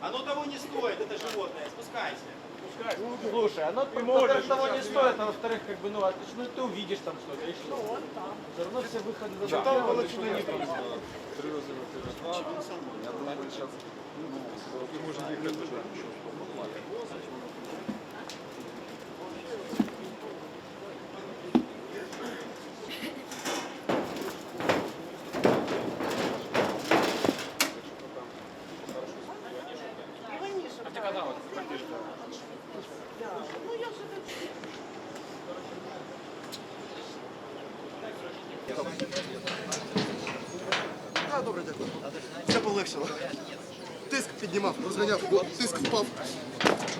Оно того не стоит, это животное. Спускайся. Слушай, оно, во-первых, того не стоит, а во-вторых, как бы, ну, а ты, ж- ну, ты увидишь там что-то, и что? Все равно все выходы Заблокированы. Все полегшало. Тиск піднімав, розганяв, тиск впав.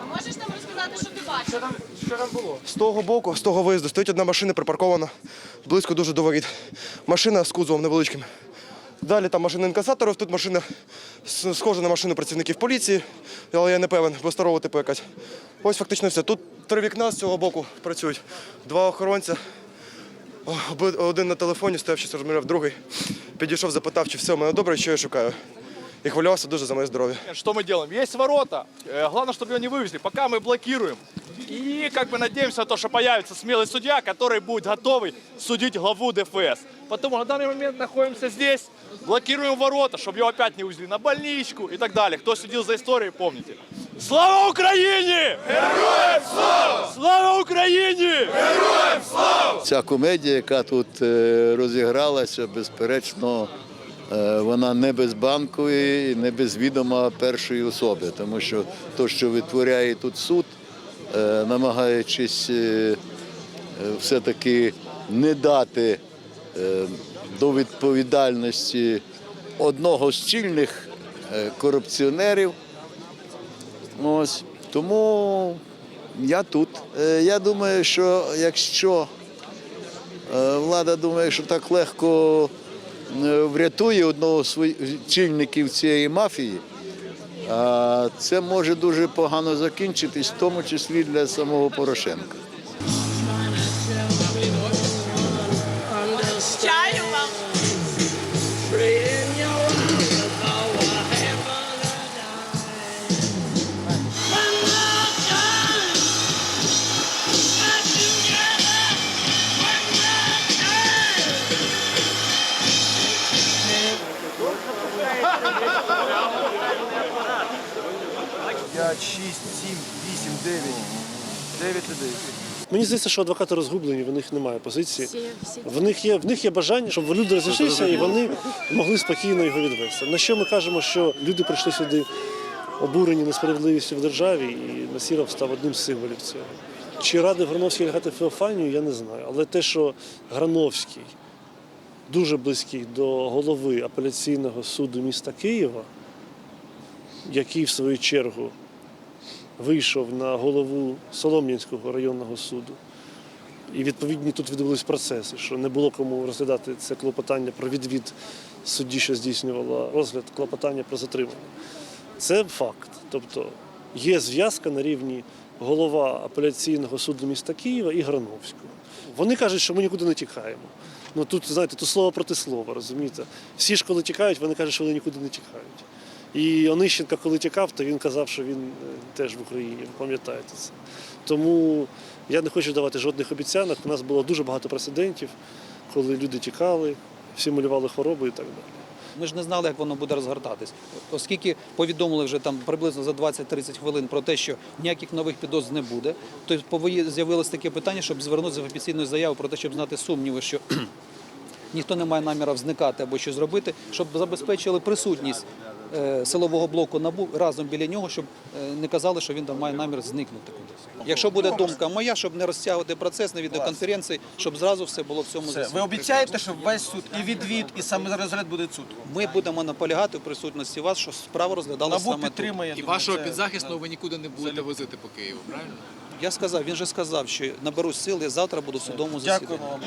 А можеш нам розказати, що ти бачиш? Що там, що там було? З того боку, з того виїзду, стоїть одна машина припаркована близько дуже до воріт. Машина з кузовом невеличким. Далі там машина інкасаторів, тут машина с- схожа на машину працівників поліції, але я не певен, бо старого типу якась. Ось фактично все. Тут три вікна з цього боку працюють. Два охоронця. Оби- Один на телефоні стояв, щось розмовляв, другий. Підійшов, запитав, чи все в мене добре, що я шукаю. І хвилювався дуже за моє здоров'я. Что мы делаем? Есть ворота. Э, Главное, чтобы ее не вывезли. Пока мы блокируем. И как бы надеемся на то, что появится смелый судья, который будет готовый судить главу ДФС. Потому на данный момент находимся здесь, блокируем ворота, чтобы его опять не увезли на больничку и так далее. Кто следил за историей, помните. Слава Украине! Героям слава! Слава Украине! Ця комедія, яка тут е, розігралася, безперечно, е, вона не без банкової, не без відома першої особи, тому що то, що витворяє тут суд, е, намагаючись е, е, все-таки не дати е, до відповідальності одного з чільних е, корупціонерів. Ось тому я тут. Е, Я думаю, що якщо е, влада думає, що так легко е, врятує одного з чільників цієї мафії, це може дуже погано закінчитись, в тому числі для самого Порошенка. Yeah. 5, 6, 7, 8, 9. 9 людей. Мені здається, що адвокати розгублені, в них немає позиції. В них є в них є бажання, щоб люди розійшлися і вони могли спокійно його відвести. На що ми кажемо, що люди прийшли сюди обурені несправедливістю в державі, і Насіров став одним з символів цього. Чи радив Грановський лягати Феофанію, я не знаю. Але те, що Грановський дуже близький до голови апеляційного суду міста Києва, який в свою чергу вийшов на голову Солом'янського районного суду. І відповідні тут відбулись процеси, що не було кому розглядати це клопотання про відвід судді, що здійснювала розгляд клопотання про затримання. Це факт. Тобто є зв'язка на рівні голова апеляційного суду міста Києва і Грановського. Вони кажуть, що ми нікуди не тікаємо. Ну тут, знаєте, то слово проти слова, розумієте? Всі ж, коли тікають, вони кажуть, що вони нікуди не тікають. І Онищенко, коли тікав, то він казав, що він е, теж в Україні, пам'ятаєте це. Тому я не хочу давати жодних обіцянок. У нас було дуже багато прецедентів, коли люди тікали, всі малювали хвороби і так далі. Ми ж не знали, як воно буде розгортатись. Оскільки повідомили вже там приблизно за 20-30 хвилин про те, що ніяких нових підозр не буде, то з'явилось таке питання, щоб звернутися в офіційну заяву про те, щоб знати сумніви, що ніхто не має намірів зникати або щось зробити, щоб забезпечили присутність силового блоку НАБУ разом біля нього, щоб е, не казали, що він там має намір зникнути кудись. Якщо буде думка моя, щоб не розтягувати процес на відеоконференції, щоб зразу все було в цьому засіданні. Ви обіцяєте, що весь суд і відвід, і саме розгляд буде суд. Ми будемо наполягати в присутності вас, що справа розглядалася Набу саме тут. І вашого підзахисного ви нікуди не будете возити по Києву, правильно? Я сказав, він же сказав, що наберу сили, завтра буду в судовому засіданні. Дякуємо вам.